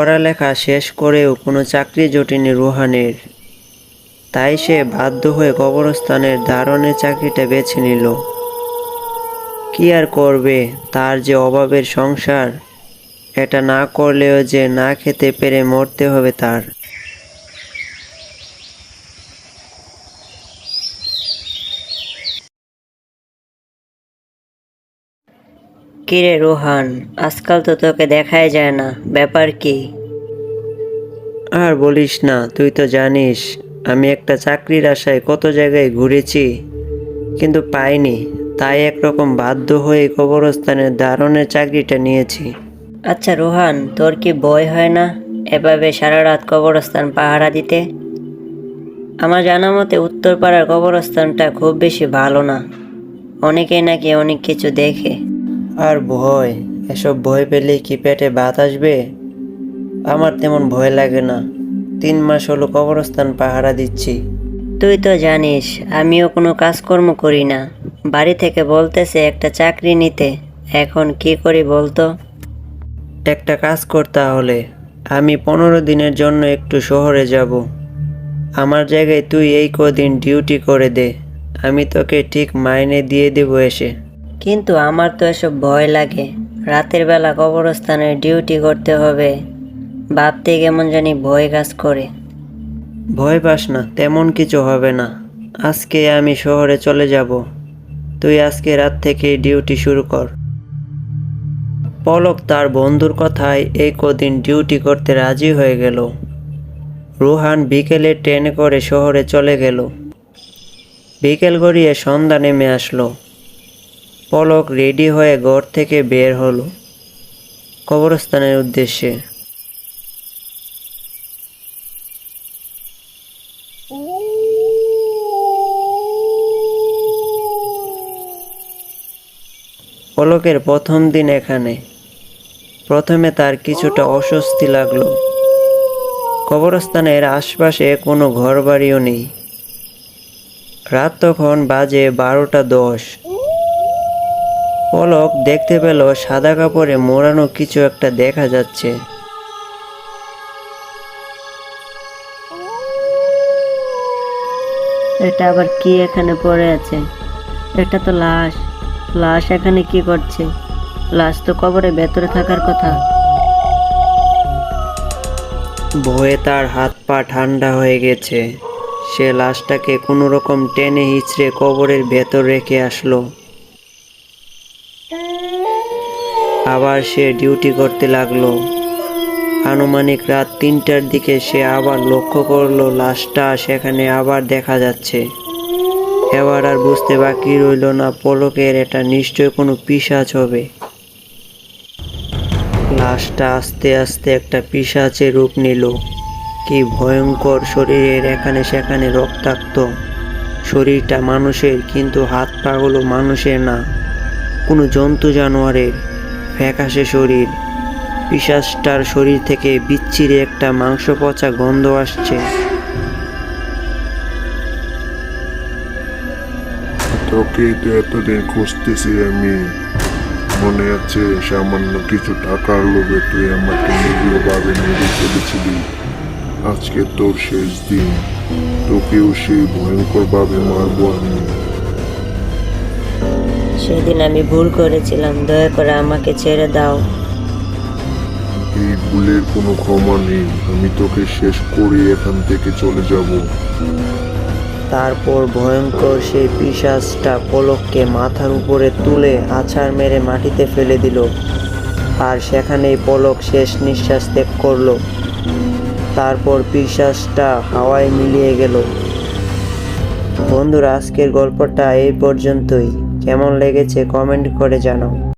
পড়ালেখা শেষ করেও কোনো চাকরি জোটেনি রুহানের। তাই সে বাধ্য হয়ে কবরস্থানের দারণের চাকরিটা বেছে নিল। কি আর করবে তার যে অভাবের সংসার, এটা না করলেও যে না খেতে পেরে মরতে হবে তার। কিরে রোহান, আজকাল তো তোকে দেখাই যায় না, ব্যাপার কি? আর বলিস না তুই তো জানিস আমি একটা চাকরির আশায় কত জায়গায় ঘুরেছি কিন্তু পাইনি তাই একরকম বাধ্য হয়ে কবরস্থানের দারণের চাকরিটা নিয়েছি। আচ্ছা রোহান তোর কি ভয় হয় না এভাবে সারা রাত কবরস্থান পাহারা দিতে? আমার জানা মতে উত্তরপাড়ার কবরস্থানটা খুব বেশি ভালো না। অনেকেই নাকি অনেক কিছু দেখে। আর ভয় এসব ভয় পেলে কি পেটে বাত আসবে? আমার তেমন ভয় লাগে না। তিন মাস হলো কবরস্থান পাহারা দিচ্ছি। তুই তো জানিস আমিও কোনো কাজকর্ম করি না। বাড়ি থেকে বলতেছে একটা চাকরি নিতে। এখন কি করি বলতো? একটা কাজ কর তাহলে। আমি পনেরো দিনের জন্য একটু শহরে যাব। আমার জায়গায় তুই এই কদিন ডিউটি করে দে। আমি তোকে ঠিক মাইনে দিয়ে দেবো এসে। কিন্তু আমার তো এসব ভয় লাগে। রাতের বেলা কবরস্থানে ডিউটি করতে হবে। ভাবতে কেমন জানি ভয় কাজ করে। ভয় পাস না, তেমন কিছু হবে না। আজকে আমি শহরে চলে যাব। তুই আজকে রাত থেকে ডিউটি শুরু কর। পলক তার বন্ধুর কথায় এই কদিন ডিউটি করতে রাজি হয়ে গেল। রুহান বিকেলে ট্রেনে করে শহরে চলে গেল। বিকেল গড়িয়ে সন্ধ্যা নেমে আসলো। পলক রেডি হয়ে ঘর থেকে বের হলো। কবরস্থানের উদ্দেশ্যে। পলকের প্রথম দিন এখানে। প্রথমে তার কিছুটা অস্বস্তি লাগল। কবরস্থানের আশপাশে কোনো ঘরবাড়িও নেই। রাত তখন বাজে বারোটা দশ। পলক দেখতে পেল সাদা কাপড়ে মোড়ানো কিছু একটা দেখা যাচ্ছে। এটা আবার কি এখানে পড়ে আছে? এটা তো লাশ। লাশ এখানে কি করছে? লাশ তো কবরে ভেতরে থাকার কথা। ভয়ে তার হাত পা ঠান্ডা হয়ে গেছে। সে লাশটাকে কোনো রকম টেনে হিচড়ে কবরের ভেতর রেখে আসলো। আবার সে ডিউটি করতে লাগল। আনুমানিক রাত তিনটার দিকে সে আবার লক্ষ্য করল লাশটা সেখানে আবার দেখা যাচ্ছে। এবার আর বুঝতে বাকি রইল না, পলকের এটা নিশ্চয় কোনো পিসাচ হবে। লাশটা আস্তে আস্তে একটা পিসাচে রূপ নিল। কি ভয়ঙ্কর শরীরের এখানে সেখানে রক্তাক্ত। শরীরটা মানুষের, কিন্তু হাত পাগুলো মানুষের না। কোনো জন্তু জানোয়ারের, ফ্যাকাশে শরীর। পিসাসটার শরীর থেকে বিচ্ছিরি একটা মাংস পচা গন্ধ আসছে। তোকেই তো এতদিন খুঁজতেছি আমি। মনে আছে সামান্য কিছু টাকার লোভে তুই আমাকে নিরীহভাবে মেরে ফেলেছিলি। আজকে তোর শেষ দিন। তোকেও সেই ভয়ঙ্করভাবে মারবো আমি। সেদিন আমি ভুল করেছিলাম। দয়া করে আমাকে ছেড়ে দাও। ভুলের কোনো ক্ষমা নেই। আমি তোকে শেষ করে এখান থেকে চলে যাব। তারপর ভয়ঙ্কর সেই পিশাচটা পলককে মাথার উপরে তুলে আছাড় মেরে মাটিতে ফেলে দিল। আর সেখানেই পলক শেষ নিঃশ্বাস ত্যাগ করল। তারপর পিশাচটা হাওয়ায় মিলিয়ে গেল। বন্ধুরা, আজকের গল্পটা এই পর্যন্তই। কেমন লেগেছে কমেন্ট করে জানাও।